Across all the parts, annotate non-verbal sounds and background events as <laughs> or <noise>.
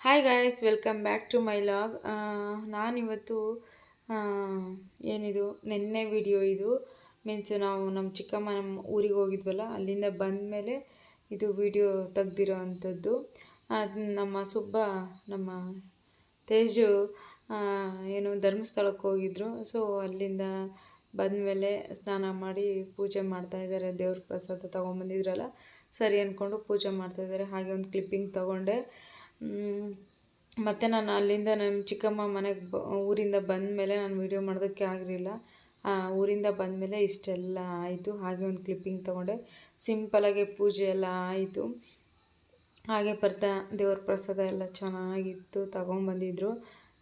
Hi guys welcome back to my vlog ನಾನಿವತ್ತು ಏನಿದು, ನಿನ್ನೆ ವಿಡಿಯೋ ಇದು. ಮೀನ್ಸ್ ನಾವು ನಮ್ಮ ಚಿಕ್ಕಮ್ಮ ನಮ್ಮ ಊರಿಗೆ ಹೋಗಿದ್ವಲ್ಲ, ಅಲ್ಲಿಂದ ಬಂದ ಮೇಲೆ ಇದು ವಿಡಿಯೋ ತೆಗ್ದಿರೋ ಅಂಥದ್ದು. ನಮ್ಮ ಸುಬ್ಬ, ನಮ್ಮ ತೇಜು ಏನು ಧರ್ಮಸ್ಥಳಕ್ಕೆ ಹೋಗಿದ್ರು. ಸೊ ಅಲ್ಲಿಂದ ಬಂದಮೇಲೆ ಸ್ನಾನ ಮಾಡಿ ಪೂಜೆ ಮಾಡ್ತಾ ಇದ್ದಾರೆ. ದೇವ್ರ ಪ್ರಸಾದ ತೊಗೊಂಬಂದಿದ್ರಲ್ಲ, ಸರಿ ಅಂದ್ಕೊಂಡು ಪೂಜೆ ಮಾಡ್ತಾ ಇದ್ದಾರೆ. ಹಾಗೆ ಒಂದು ಕ್ಲಿಪ್ಪಿಂಗ್ ತೊಗೊಂಡೆ. ಮತ್ತು ನಾನು ಅಲ್ಲಿಂದ ನಮ್ಮ ಚಿಕ್ಕಮ್ಮ ಮನೆಗೆ ಬ, ಊರಿಂದ ಬಂದ ಮೇಲೆ ನಾನು ವೀಡಿಯೋ ಮಾಡೋದಕ್ಕೆ ಆಗಿರಲಿಲ್ಲ ಊರಿಂದ ಬಂದಮೇಲೆ ಇಷ್ಟೆಲ್ಲ ಆಯಿತು. ಹಾಗೆ ಒಂದು ಕ್ಲಿಪ್ಪಿಂಗ್ ತೊಗೊಂಡೆ. ಸಿಂಪಲಾಗಿ ಪೂಜೆ ಎಲ್ಲ ಆಯಿತು. ಹಾಗೆ ಬರ್ತಾ ದೇವ್ರ ಪ್ರಸಾದ ಎಲ್ಲ ಚೆನ್ನಾಗಿತ್ತು ತಗೊಂಬಂದಿದ್ರು.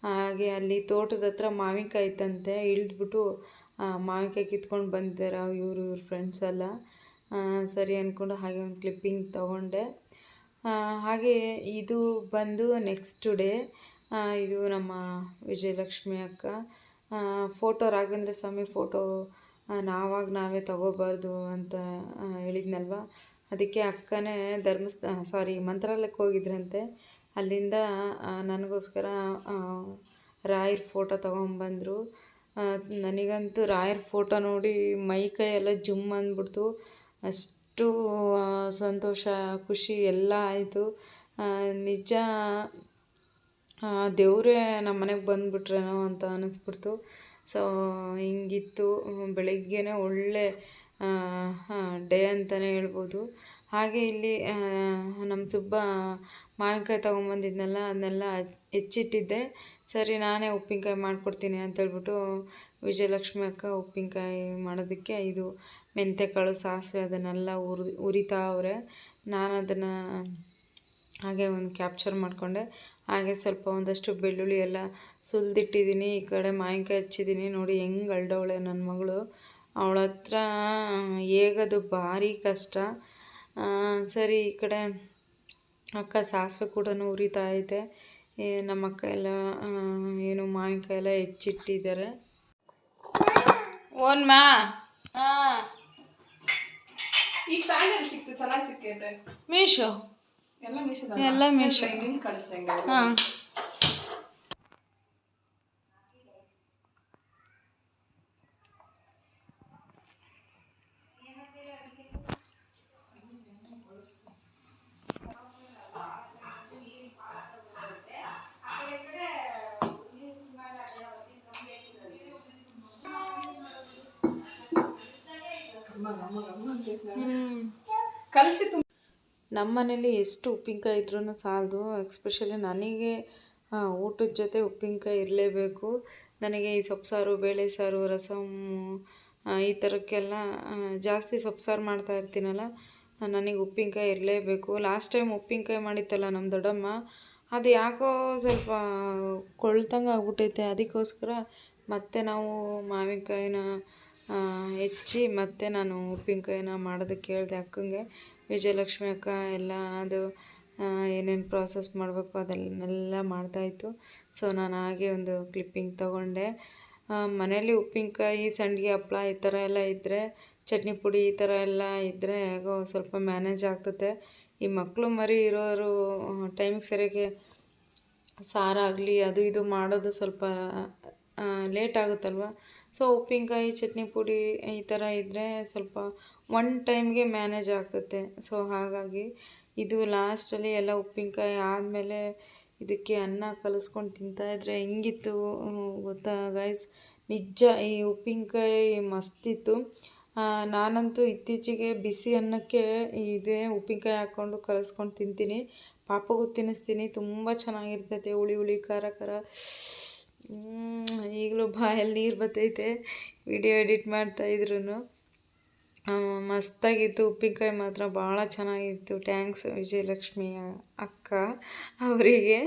ಹಾಗೆ ಅಲ್ಲಿ ತೋಟದ ಹತ್ರ ಮಾವಿನಕಾಯಿ ಇತ್ತಂತೆ. ಇಳಿದ್ಬಿಟ್ಟು ಮಾವಿನಕಾಯಿ ಕಿತ್ಕೊಂಡು ಬಂದಿದ್ದಾರೆ ಇವರು, ಇವ್ರ ಫ್ರೆಂಡ್ಸ್ ಎಲ್ಲ. ಸರಿ ಅಂದ್ಕೊಂಡು ಹಾಗೆ ಒಂದು ಕ್ಲಿಪ್ಪಿಂಗ್ ತೊಗೊಂಡೆ. ಹಾಗೆ ಇದು ಬಂದು ನೆಕ್ಸ್ಟ್ ಡೇ ಇದು ನಮ್ಮ ವಿಜಯಲಕ್ಷ್ಮಿ ಅಕ್ಕ ಫೋಟೋ ರಾಘವೇಂದ್ರ ಸ್ವಾಮಿ ಫೋಟೋ ನಾವಾಗ ನಾವೇ ತಗೋಬಾರ್ದು ಅಂತ ಹೇಳಿದ್ನಲ್ವ? ಅದಕ್ಕೆ ಅಕ್ಕನೇ ಧರ್ಮಸ್ಥ ಸಾರಿ ಮಂತ್ರಾಲಯಕ್ಕೆ ಹೋಗಿದ್ರಂತೆ. ಅಲ್ಲಿಂದ ನನಗೋಸ್ಕರ ರಾಯರ್ ಫೋಟೋ ತೊಗೊಂಬಂದರು. ನನಗಂತೂ ರಾಯರ್ ಫೋಟೋ ನೋಡಿ ಮೈ ಕೈ ಎಲ್ಲ ಜುಮ್ ಅಂದ್ಬಿಡ್ತು. ಅಷ್ಟು ಆ, ಸಂತೋಷ ಖುಷಿ ಎಲ್ಲ ಆಯಿತು. ನಿಜ ದೇವರೇ ನಮ್ಮ ಮನೆಗೆ ಬಂದುಬಿಟ್ರೇನೋ ಅಂತ ಅನ್ನಿಸ್ಬಿಡ್ತು ಸೊ ಹಿಂಗಿತ್ತು. ಬೆಳಗ್ಗೆನೇ ಒಳ್ಳೆ ಡೇ ಅಂತಲೇ ಹೇಳ್ಬೋದು. ಹಾಗೆ ಇಲ್ಲಿ ನಮ್ಮ ಸುಬ್ಬ ಮಾವಿನಕಾಯಿ ತೊಗೊಂಬಂದಿದ್ನಲ್ಲ ಅದನ್ನೆಲ್ಲ ಹೆಚ್ಚಿಟ್ಟಿದ್ದೆ. ಸರಿ ನಾನೇ ಉಪ್ಪಿನಕಾಯಿ ಮಾಡಿಕೊಡ್ತೀನಿ ಅಂತೇಳ್ಬಿಟ್ಟು ವಿಜಯಲಕ್ಷ್ಮಿ ಅಕ್ಕ ಉಪ್ಪಿನಕಾಯಿ ಮಾಡೋದಕ್ಕೆ ಇದು ಮೆಂತ್ಯಕಾಳು ಸಾಸಿವೆ ಅದನ್ನೆಲ್ಲ ಉರಿ ಉರಿತಾವ್ರೆ ನಾನು ಅದನ್ನು ಹಾಗೆ ಒಂದು ಕ್ಯಾಪ್ಚರ್ ಮಾಡಿಕೊಂಡೆ. ಹಾಗೆ ಸ್ವಲ್ಪ ಒಂದಷ್ಟು ಬೆಳ್ಳುಳ್ಳಿ ಎಲ್ಲ ಸುಲಿದಿಟ್ಟಿದ್ದೀನಿ ಈ ಕಡೆ ಮಾವಿನಕಾಯಿ ಹಚ್ಚಿದ್ದೀನಿ ನೋಡಿ ಹೆಂಗೆ ಅಳ್ಡವಳೆ ನನ್ನ ಮಗಳು. ಅವಳ ಹತ್ರ ಹೇಗದು ಭಾರಿ ಕಷ್ಟ. ಸರಿ ಈ ಕಡೆ ಅಕ್ಕ ಸಾಸಿವೆ ಕೂಡ ಉರಿತಾ ಐತೆ. ನಮ್ಮ ಅಕ್ಕ ಎಲ್ಲ ಏನು ಮಾವಿನಕಾಯಿ ಎಲ್ಲ ಹೆಚ್ಚಿಟ್ಟಿದ್ದಾರೆ. ಓನ್ ಮಾ. ಹಾಂ. ಈ ಸಿಕ್ತು ಚೆನ್ನಾಗಿ ಸಿಕ್ಕೈತೆ. ಮೀಶೋ. ಎಲ್ಲ ಮೀಶೋ ಎಲ್ಲ ಮೀಶೋ. ಲಿಂಕ್ ಕಳಿಸ್ತಂಗೆ ಹಾಂ. ಕಲಸಿ ತುಂಬ ನಮ್ಮ ಮನೇಲಿ ಎಷ್ಟು ಉಪ್ಪಿನಕಾಯಿ ಇದ್ರೂ ಸಾಲದು ಎಕ್ಸ್ಪೆಷಲಿ ನನಗೆ ಊಟದ ಜೊತೆ ಉಪ್ಪಿನಕಾಯಿ ಇರಲೇಬೇಕು. ನನಗೆ ಈ ಸೊಪ್ಪು ಬೇಳೆ ಸಾರು ರಸಮ್ಮು ಈ ಥರಕ್ಕೆಲ್ಲ ಜಾಸ್ತಿ ಸೊಪ್ಪು ಸಾರು ಮಾಡ್ತಾ ಇರ್ತೀನಲ್ಲ, ನನಗೆ ಉಪ್ಪಿನಕಾಯಿ ಇರಲೇಬೇಕು. ಲಾಸ್ಟ್ ಟೈಮ್ ಉಪ್ಪಿನಕಾಯಿ ಮಾಡಿತ್ತಲ್ಲ ನಮ್ಮ ದೊಡ್ಡಮ್ಮ, ಅದು ಯಾಕೋ ಸ್ವಲ್ಪ ಕೊಳ್ತಂಗೆ ಆಗ್ಬಿಟ್ಟೈತೆ ಅದಕ್ಕೋಸ್ಕರ ಮತ್ತೆ ನಾವು ಮಾವಿನಕಾಯಿನ ಹೆಚ್ಚಿ ಮತ್ತೆ ನಾನು ಉಪ್ಪಿನಕಾಯಿನ ಮಾಡೋದಕ್ಕೆ ಹೇಳಿದೆ ಅಕ್ಕಂಗೆ. ವಿಜಯಲಕ್ಷ್ಮಿ ಅಕ್ಕ ಎಲ್ಲ ಅದು ಏನೇನು ಪ್ರಾಸೆಸ್ ಮಾಡಬೇಕು ಅದನ್ನೆಲ್ಲ ಮಾಡ್ತಾಯಿತ್ತು ಸೊ ನಾನು ಹಾಗೆ ಒಂದು ಕ್ಲಿಪ್ಪಿಂಗ್ ತೊಗೊಂಡೆ. ಮನೇಲಿ ಉಪ್ಪಿನಕಾಯಿ, ಸಂಡಿಗೆ ಹಪ್ಪಳ ಈ ಥರ ಎಲ್ಲ ಇದ್ದರೆ ಚಟ್ನಿ ಪುಡಿ ಈ ಥರ ಎಲ್ಲ ಇದ್ದರೆ ಹೇಗೋ ಸ್ವಲ್ಪ ಮ್ಯಾನೇಜ್ ಆಗ್ತದೆ ಈ ಮಕ್ಕಳು ಮರಿ ಇರೋರು ಟೈಮಿಗೆ ಸರಿಯಾಗಿ ಸಾರಾಗಲಿ, ಅದು ಇದು ಮಾಡೋದು ಸ್ವಲ್ಪ ಲೇಟ್ ಆಗುತ್ತಲ್ವ? ಸೊ ಉಪ್ಪಿನಕಾಯಿ, ಚಟ್ನಿ ಪುಡಿ ಈ ಥರ ಇದ್ದರೆ ಸ್ವಲ್ಪ ಒನ್ ಟೈಮ್ಗೆ ಮ್ಯಾನೇಜ್ ಆಗ್ತತೆ ಸೊ ಹಾಗಾಗಿ ಇದು ಲಾಸ್ಟಲ್ಲಿ ಎಲ್ಲ ಉಪ್ಪಿನಕಾಯಿ ಆದಮೇಲೆ ಇದಕ್ಕೆ ಅನ್ನ ಕಲಿಸ್ಕೊಂಡು ತಿಂತಾಯಿದ್ರೆ ಹೆಂಗಿತ್ತು ಗೊತ್ತಾ ಗೈಸ್ ನಿಜ ಈ ಉಪ್ಪಿನಕಾಯಿ ಮಸ್ತಿತ್ತು. ನಾನಂತೂ ಇತ್ತೀಚೆಗೆ ಬಿಸಿ ಅನ್ನಕ್ಕೆ ಇದೇ ಉಪ್ಪಿನಕಾಯಿ ಹಾಕ್ಕೊಂಡು ಕಲಿಸ್ಕೊಂಡು ತಿಂತೀನಿ. ಪಾಪಗೂ ತಿನ್ನಿಸ್ತೀನಿ, ತುಂಬ ಚೆನ್ನಾಗಿರ್ತೈತೆ, ಹುಳಿ ಹುಳಿ, ಖಾರ ಖಾರ. ಈಗಲೂ ಬಾಯಲ್ಲಿ ನೀರು ಬತ್ತೈತೆ ವಿಡಿಯೋ ಎಡಿಟ್ ಮಾಡ್ತಾಯಿದ್ರು ಮಸ್ತಾಗಿತ್ತು. ಉಪ್ಪಿನಕಾಯಿ ಮಾತ್ರ ಭಾಳ ಚೆನ್ನಾಗಿತ್ತು. ಟ್ಯಾಂಕ್ಸ್ ವಿಜಯಲಕ್ಷ್ಮಿ ಅಕ್ಕ ಅವರಿಗೆ.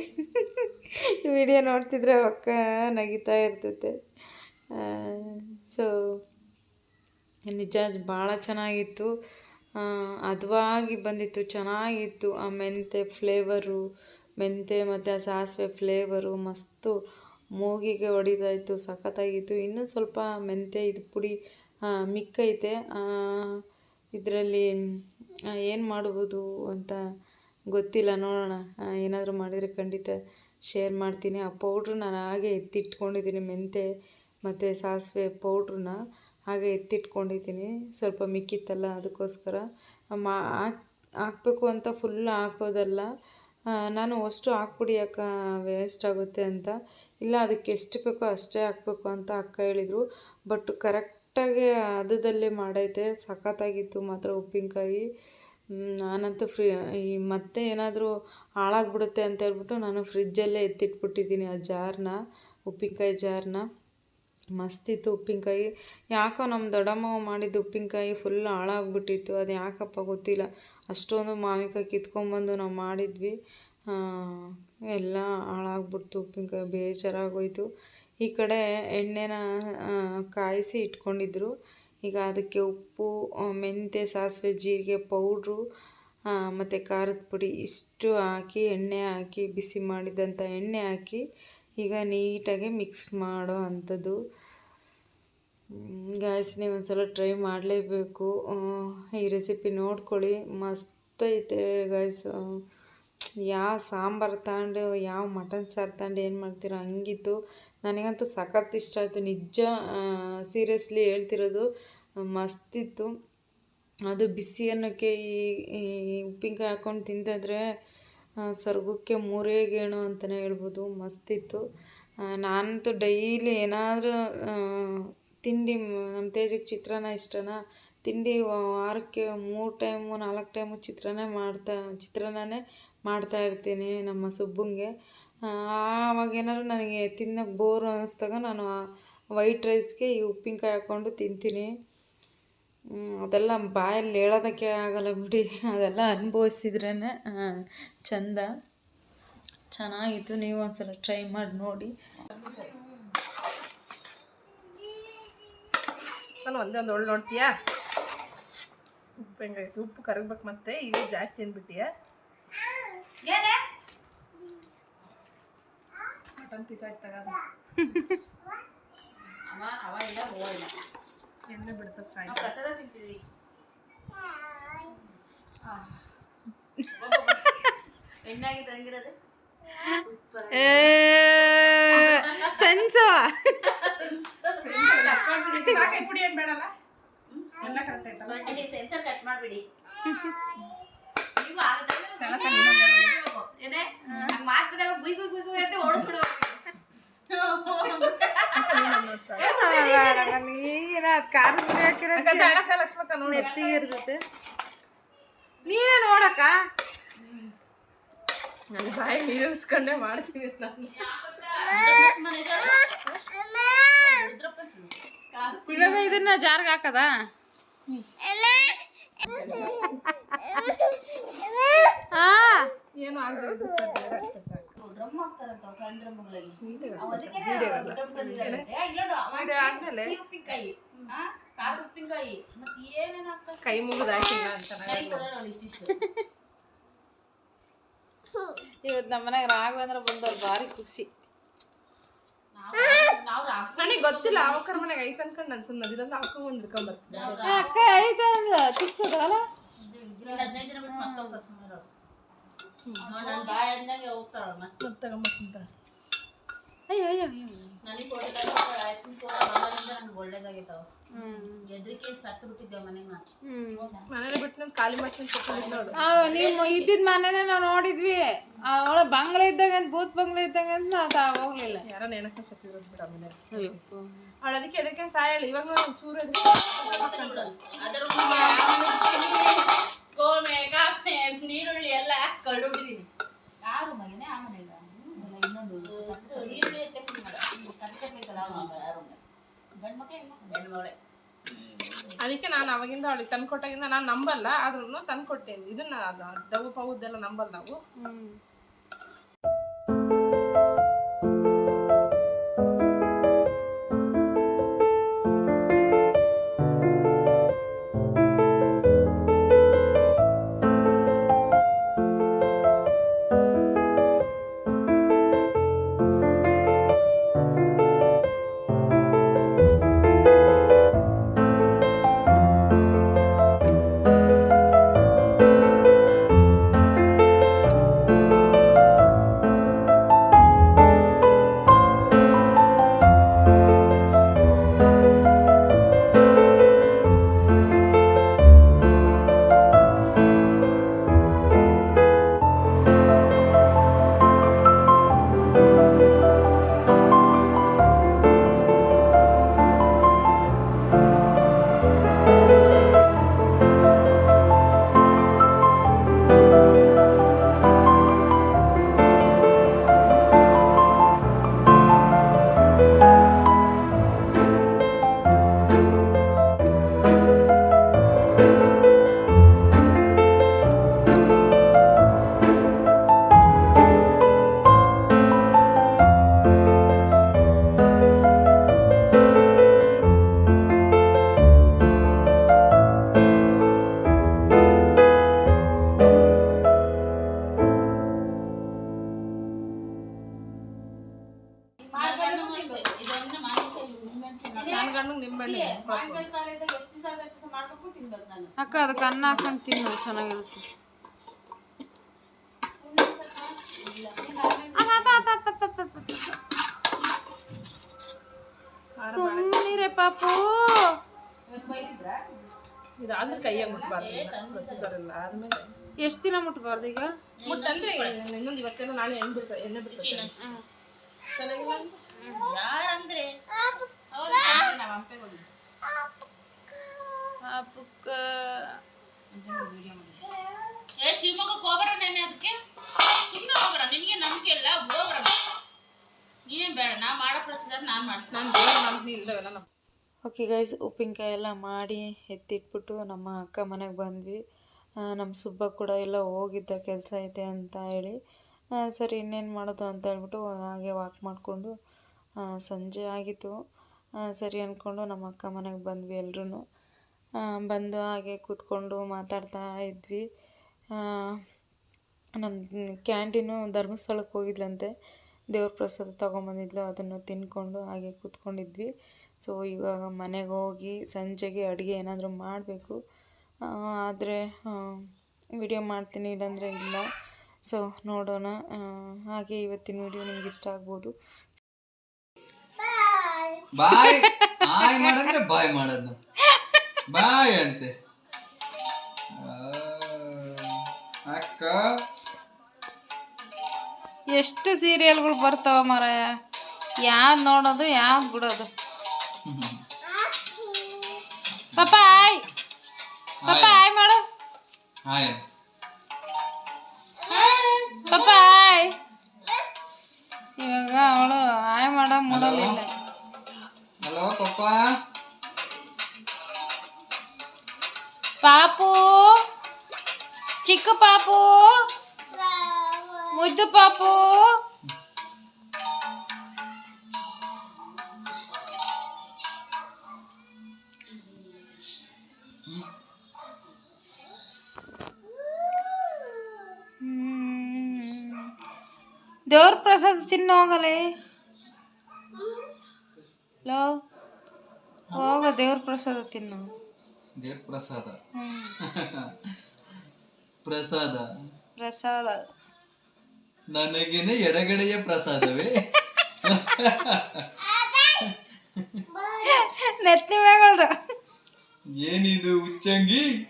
ವಿಡಿಯೋ ನೋಡ್ತಿದ್ರೆ ಅಕ್ಕ ನಗಿತಾ ಇರ್ತೈತೆ. ಸೊ ನಿಜ ಭಾಳ ಚೆನ್ನಾಗಿತ್ತು. ಅದುವಾಗಿ ಬಂದಿತ್ತು. ಚೆನ್ನಾಗಿತ್ತು. ಆ ಮೆಂತೆ ಫ್ಲೇವರು ಮೆಂತೆ ಮತ್ತು ಆ ಸಾಸಿವೆ ಫ್ಲೇವರು ಮಸ್ತು. ಮೂಗಿಗೆ ಹೊಡಿತಾಯಿತ್ತು ಸಖತ್ತಾಗಿತ್ತು. ಇನ್ನೂ ಸ್ವಲ್ಪ ಮೆಂತೆ ಇದು ಪುಡಿ ಮಿಕ್ಕೈತೆ. ಇದರಲ್ಲಿ ಏನು ಮಾಡ್ಬೋದು ಅಂತ ಗೊತ್ತಿಲ್ಲ, ನೋಡೋಣ. ಏನಾದರೂ ಮಾಡಿದರೆ ಖಂಡಿತ ಶೇರ್ ಮಾಡ್ತೀನಿ. ಆ ಪೌಡ್ರು ನಾನು ಹಾಗೆ ಎತ್ತಿಟ್ಕೊಂಡಿದ್ದೀನಿ ಮೆಂತೆ ಮತ್ತು ಸಾಸಿವೆ ಪೌಡ್ರನ್ನ ಹಾಗೆ ಎತ್ತಿಟ್ಕೊಂಡಿದ್ದೀನಿ. ಸ್ವಲ್ಪ ಮಿಕ್ಕಿತ್ತಲ್ಲ, ಅದಕ್ಕೋಸ್ಕರ. ಮಾ, ಹಾಕ್, ಹಾಕ್ಬೇಕು ಅಂತ ಫುಲ್ ಹಾಕೋದಲ್ಲ. ನಾನು ಅಷ್ಟು ಹಾಕ್ಬಿಡಿ ಅಕ್ಕ ವೇಸ್ಟ್ ಆಗುತ್ತೆ ಅಂತ. ಇಲ್ಲ, ಅದಕ್ಕೆ ಎಷ್ಟು ಬೇಕೋ ಅಷ್ಟೇ ಹಾಕ್ಬೇಕು ಅಂತ ಅಕ್ಕ ಹೇಳಿದರು. ಬಟ್ ಕರೆಕ್ಟಾಗಿ ಅದದಲ್ಲೇ ಮಾಡೈತೆ. ಸಖತ್ತಾಗಿತ್ತು ಮಾತ್ರ ಉಪ್ಪಿನಕಾಯಿ. ನಾನಂತೂ ಫ್ರೀ, ಈ ಮತ್ತೆ ಏನಾದರೂ ಹಾಳಾಗ್ಬಿಡುತ್ತೆ ಅಂತ ಹೇಳ್ಬಿಟ್ಟು ನಾನು ಫ್ರಿಜ್ಜಲ್ಲೇ ಎತ್ತಿಟ್ಬಿಟ್ಟಿದ್ದೀನಿ ಆ ಜಾರ್ನ, ಉಪ್ಪಿನಕಾಯಿ ಜಾರ್ನ. ಮಸ್ತಿತ್ತು ಉಪ್ಪಿನಕಾಯಿ. ಯಾಕೋ ನಮ್ಮ ದೊಡ್ಡಮ್ಮ ಮಾಡಿದ್ದು ಉಪ್ಪಿನಕಾಯಿ ಫುಲ್ ಹಾಳಾಗ್ಬಿಟ್ಟಿತ್ತು. ಅದು ಯಾಕಪ್ಪ ಗೊತ್ತಿಲ್ಲ. ಅಷ್ಟೊಂದು ಮಾವಿನಕಾಯಿ ಕಿತ್ಕೊಂಬಂದು ನಾವು ಮಾಡಿದ್ವಿ. ಎಲ್ಲ ಹಾಳಾಗ್ಬಿಡ್ತು ಉಪ್ಪಿನಕಾಯಿ, ಬೇಜಾರಾಗೋಯ್ತು. ಈ ಕಡೆ ಎಣ್ಣೆನ ಕಾಯಿಸಿ ಇಟ್ಕೊಂಡಿದ್ರು. ಈಗ ಅದಕ್ಕೆ ಉಪ್ಪು ಮೆಂತ್ಯ, ಸಾಸಿವೆ, ಜೀರಿಗೆ ಪೌಡ್ರು ಮತ್ತು ಖಾರದ ಪುಡಿ ಇಷ್ಟು ಹಾಕಿ, ಎಣ್ಣೆ ಹಾಕಿ, ಬಿಸಿ ಮಾಡಿದಂಥ ಎಣ್ಣೆ ಹಾಕಿ ಈಗ ನೀಟಾಗಿ ಮಿಕ್ಸ್ ಮಾಡೋ ಅಂಥದ್ದು. ಗಾಯ್ಸ್ ನೀವು ಒಂದ್ಸಲ ಟ್ರೈ ಮಾಡಲೇಬೇಕು ಈ ರೆಸಿಪಿ ನೋಡ್ಕೊಳ್ಳಿ. ಮಸ್ತ್ ಐತೆ ಗಾಯ್ಸ್ ಯಾವ ಸಾಂಬಾರು ತಗೊಂಡು, ಯಾವ ಮಟನ್ ಸಾರು ತಗೊಂಡು ಏನು ಮಾಡ್ತೀರೋ ಹಂಗಿತ್ತು. ನನಗಂತೂ ಸಖತ್ ಇಷ್ಟ ಆಯಿತು. ನಿಜ ಸೀರಿಯಸ್ಲಿ ಹೇಳ್ತಿರೋದು ಮಸ್ತಿತ್ತು. ಅದು ಬಿಸಿ ಅನ್ನೋಕ್ಕೆ ಈ ಉಪ್ಪಿನಕಾಯಿ ಹಾಕ್ಕೊಂಡು ತಿಂತಿದ್ರೆ ಸ್ವರ್ಗಕ್ಕೆ ಮೂರೇ ಗೇಣು ಅಂತಲೇ ಹೇಳ್ಬೋದು. ಮಸ್ತಿತ್ತು. ನಾನಂತೂ ಡೈಲಿ ಏನಾದರೂ ತಿಂಡಿ ನಮ್ಮ ತೇಜಕ್ಕೆ ಚಿತ್ರಾನ್ನ ಇಷ್ಟನಾ? ತಿಂಡಿ ವಾರಕ್ಕೆ ಮೂರು ಟೈಮು, ನಾಲ್ಕು ಟೈಮು ಚಿತ್ರಾನ್ನ ಮಾಡ್ತಾ, ಚಿತ್ರಾನ್ನನೇ ಮಾಡ್ತಾ ಇರ್ತೀನಿ ನಮ್ಮ ಸುಬ್ಬಂಗೆ. ಆವಾಗ ಏನಾದ್ರು ನನಗೆ ತಿನ್ನೋಕೆ ಬೋರ್ ಅನ್ನಿಸ್ದಾಗ ನಾನು ವೈಟ್ ರೈಸ್ಗೆ ಈ ಉಪ್ಪಿನಕಾಯಿ ಹಾಕ್ಕೊಂಡು ತಿಂತೀನಿ. ಅದೆಲ್ಲ ಬಾಯಲ್ಲಿ ಹೇಳೋದಕ್ಕೆ ಆಗಲ್ಲ ಬಿಡಿ. ಅದೆಲ್ಲ ಅನುಭವಿಸಿದ್ರೇ ಚಂದ. ಚೆನ್ನಾಗಿತ್ತು, ನೀವು ಒಂದ್ಸಲ ಟ್ರೈ ಮಾಡಿ ನೋಡಿ. ನಾನು ಒಂದೊಂದು ಒಂದು ಒಳ್ಳೆ ನೋಡ್ತೀಯಾ? ಉಪ್ಪು ಹೆಂಗಾಯ್ತು ಉಪ್ಪು ಕರಗ್ಬೇಕು ಮತ್ತೆ ಈಗ ಜಾಸ್ತಿ ಅಂದ್ಬಿಟ್ಟಿಯಾ ಮಟನ್ ಪೀಸ್ ಆಯ್ತು ತಗೋದು ಎಣ್ಣೆ ಬಿಡ್ತದ ಸಾಯಂಕಾಲ ಸೆನ್ಸು <laughs> ಸಾಕಾಗಿ ಪುಡಿ ಏನ್ ಬೇಡಲ್ಲ? ಎಲ್ಲ ಕರೆಕ್ಟ್ ಆಯ್ತಲ್ಲ? ಸೆನ್ಸರ್ ಕಟ್ ಮಾಡ್ಬಿಡಿ. <laughs> ಏನೇ? ಹಂಗ್ ಮಾಡ್ತಿದಾಗ ಗುಯ್ ಗುಯ್ ಗುಯ್ ಗುಯ್ ಅಂತ ಹಾಕಿರೋದು ಅಡಕ ಲಕ್ಷ್ಮಕ್ಕ ನೋಡಿ. ನೆತ್ತಿಗೆ ಇರ್ತೈತೆ ನೀನೇ ನೋಡಕ್ಕ? ನನ್ನ ಬಾಯಿ ನೀರಿಸ್ಕೊಂಡೆ ಮಾಡ್ತೀನಿ ನಾನು. ಇವಾಗ ಇದನ್ನ ಜಾರ್ಗೆ ಹಾಕದ? ಹಾ ಏನು ಕೈ ಮುಗಿದ ಇವತ್ತು ನಮ್ಮ ಮನೆಗೆ ರಾಘವೇಂದ್ರ ಬಂದವ್ರು ಭಾರಿ ಖುಷಿ. ನನಗೆ ಗೊತ್ತಿಲ್ಲ ಅವಕರ ಮನೆಗೆ ಐತೆ ಅನ್ಕೊಂಡು ನಾನು ಸುಮ್ಮನೆ ಇದೊಂದು ಹಾಕೋ ಒಂದು ಬರ್ತೀನಿ. ಅಕ್ಕ ಐತೆ ಚಿಕ್ಕದಲ್ಲ ಮತ್ತೆ ತಗೊಂಬರ್ತೀನಿ ಅಯ್ಯೋ ಅಯ್ಯೋ ಮನೇಲಿ ಬಿಟ್ಟು ನಾನು ಖಾಲಿ ಮಾಡ್ತೀನಿ ನೋಡು. ನೀವು ಇದ್ದಿದ್ ಮನೇನೆ ನಾವು ನೋಡಿದ್ವಿ. ಅವಳ ಬಂಗ್ಲೆ ಇದ್ದಾಗ ಅಂತ ಭೂತ್ ಬಂಗ್ಲೆ ಇದ್ದಾಗ ಅಂತ ನಾವು ಹೋಗ್ಲಿಲ್ಲ. ಯಾರ ನೆನಕ ಸತ್ತಿರೋದು ಬಿಡ ಆಮೇಲೆ. ಅಯ್ಯೋ. ಅವಳು ಅದಕ್ಕೆ ಅದಕ್ಕೆ ಸಾಯಲ್ಲ ಇವಾಗ ನಾನು ಚೂರು ಅದಕ್ಕೆ ಅದರ ಗೋಮೆ ಕಾಫೆ ನೀರುಳ್ಳಿ ಎಲ್ಲ ಕಳ್ದು ಬಿಟ್ಟಿದ್ದೀನಿ ಯಾರು ಮಗನೇ ಆ ಮನೆಗ ಇನ್ನೊಂದು ಕಟ್ಕಟ್ಲೈತಲ್ಲ ಗಂಡು ಮಕ್ಳು ಹೆಣ್ಣು ಮಗಳೇ ಅದಕ್ಕೆ ನಾನು ಅವಾಗಿಂದ ಅವಳಿಗೆ ತಂದ್ಕೊಟ್ಟಾಗಿಂದ ನಾನು ನಂಬಲ್ಲ ಆದ್ರೂ ತಂದು ಕೊಟ್ಟೇನೆ ಇದನ್ನ ಅದು ದವು ಪವುದೆಲ್ಲ ನಂಬಲ್ಲ ನಾವು. ಅನ್ನ ಹಾಕೊಂಡು ತಿನ್ನು ಚೆನ್ನಾಗಿರುತ್ತೆ. ಸುಮ್ಮನಿರೆ ಪಾಪು. ಇದಾದ್ರೆ ಕೈಯಾಗ ಮುಟ್ಬಾರ್ದು ಸರಿಲ್ಲ ಆದ್ಮೇಲೆ. ಎಷ್ಟು ದಿನ ಮುಟ್ಬಾರ್ದು ಈಗ? ಮುಟ್ಟಂದ್ರೆ ಇನ್ನೊಂದು ಇವತ್ತೇನೋ ನಾಳೆ ಎಣ್ಣೆ ಬಿಡ್ತಾರೆ ಎಣ್ಣೆ ಬಿಡ್ತೀನಿ ಚೆನ್ನಾಗಿಲ್ಲ? ಯಾರಂದ್ರೆ ನಾವು ಹಂಪೆಗೆ ಹೋಗಿದ್ವಿ ಪಾಪಕ್ಕ. ಏ ಶಿವಮೊಗ್ಗಕ್ಕೆ ಹೋಗ್ಬರ ನೆನ್ನೆ ಅದಕ್ಕೆ? ಸುಮ್ಮನೆ ಹೋಗ್ಬರ ನಿನಗೆ ನಂಬಿಕೆ ಇಲ್ಲ ಹೋಗ್ಬರ ನೀನೇ ಬೇಡ ನಾ ಮಾಡೋ ಪ್ರಸಾದ ನಾನು ಮಾಡ್ತೀನಿ. ನಾನು ದೇವ್ರ ನಂಬಿಕೆ ಇಲ್ಲವೆಲ್ಲ ನಮ್ಮ ಓಕೆ ಗೈಸ್ ಉಪ್ಪಿನಕಾಯಿ ಎಲ್ಲ ಮಾಡಿ ಎತ್ತಿಟ್ಬಿಟ್ಟು ನಮ್ಮ ಅಕ್ಕ ಮನೆಗೆ ಬಂದ್ವಿ. ನಮ್ಮ ಸುಬ್ಬ ಕೂಡ ಎಲ್ಲ ಹೋಗಿದ್ದ ಕೆಲಸ ಐತೆ ಅಂತ ಹೇಳಿ. ಸರಿ ಇನ್ನೇನು ಮಾಡೋದು ಅಂತ ಹೇಳ್ಬಿಟ್ಟು ಹಾಗೆ ವಾಕ್ ಮಾಡಿಕೊಂಡು ಸಂಜೆ ಆಗಿತ್ತು. ಸರಿ ಅಂದ್ಕೊಂಡು ನಮ್ಮ ಅಕ್ಕ ಮನೆಗೆ ಬಂದ್ವಿ ಎಲ್ರೂ ಬಂದು ಹಾಗೆ ಕೂತ್ಕೊಂಡು ಮಾತಾಡ್ತಾ ಇದ್ವಿ. ನಮ್ಮ ಕ್ಯಾಂಟೀನು ಧರ್ಮಸ್ಥಳಕ್ಕೆ ಹೋಗಿದ್ಲಂತೆ. ದೇವ್ರ ಪ್ರಸಾದ ತೊಗೊಂಬಂದಿದ್ಲು, ಅದನ್ನು ತಿನ್ಕೊಂಡು ಹಾಗೆ ಕೂತ್ಕೊಂಡಿದ್ವಿ. ಸೊ ಇವಾಗ ಮನೆಗೆ ಹೋಗಿ ಸಂಜೆಗೆ ಅಡುಗೆ ಏನಾದರೂ ಮಾಡಬೇಕು. ಆದರೆ ವಿಡಿಯೋ ಮಾಡ್ತೀನಿ ಇಲ್ಲಾಂದರೆ ಇಲ್ಲ. ಸೊ ನೋಡೋಣ. ಹಾಗೆ ಇವತ್ತಿನ ವಿಡಿಯೋ ನಿಮ್ಗೆ ಇಷ್ಟ ಆಗ್ಬೋದು. ಬಾಯ್! ಬಾಯ್ ಮಾಡೋದು. ಬಾಯ್ ಅಂತೆ. ಅಕ್ಕ. ಎಷ್ಟು ಸೀರಿಯಲ್ಗಳು ಬರ್ತಾವ ಮಾರಾಯ? ಯಾವ್ದು ನೋಡೋದು ಯಾವ್ದು ಬಿಡೋದು. ಪಪ್ಪ ಆಯ್ ಪಪ್ಪ ಆಯ್ ಮಾಡು. ಆಯ್ ಚಿಕ್ಕ ಪಾಪು? ಮುದ್ದು ಪಾಪು? ದೇವ್ರ ಪ್ರಸಾದ ತಿನ್ನು ಹೋಗಲೇ ಲೋ ಹೋಗ ದೇವ್ರ ಪ್ರಸಾದ ತಿನ್ನು. ದೇವ್ರ ಪ್ರಸಾದ. ಹ್ಮ್. <laughs> ಪ್ರಸಾದ. ಪ್ರಸಾದ. ನನಗೇನೆ ಎಡಗಡೆಯ ಪ್ರಸಾದವೇ? <laughs> ನೆತ್ತಿ ಮೇಗಳ್ದು ಏನಿದು ಉಚ್ಚಂಗಿ?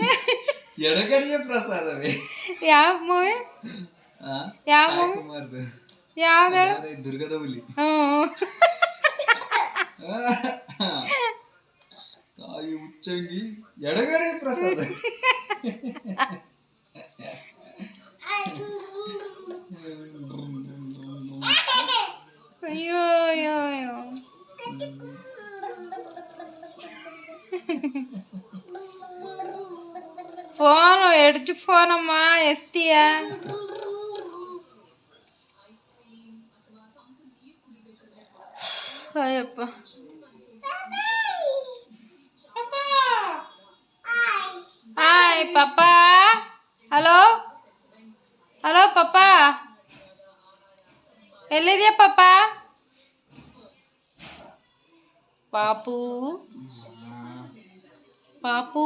ಎಡಗಡೆಯ ಪ್ರಸಾದವೇ? ಯಾವ ಮೂವಿ? ಯಾವ ಮೂವಿ? ಯಾವ್ದು ದುರ್ಗದ ಹುಲಿ. ತಾಯಿ <laughs> ಉಚ್ಚಂಗಿ ಎಡಗಡೆ ಪ್ರಸಾದ. <laughs> ಅಯ್ಯೋ ಅಯ್ಯೋ ಅಯ್ಯೋ ಫೋನು ಎಡ್ಜ್ ಫೋನಮ್ಮ ಎಸ್ತೀಯ ಅಯ್ಯಪ್ಪ ಹಾಯ್ ಪಪ್ಪ ಹಲೋ ಹಲೋ ಪಪ್ಪ ಎಲ್ಲಿದ್ಯಾ ಪಪ್ಪ ಪಾಪು ಪಾಪು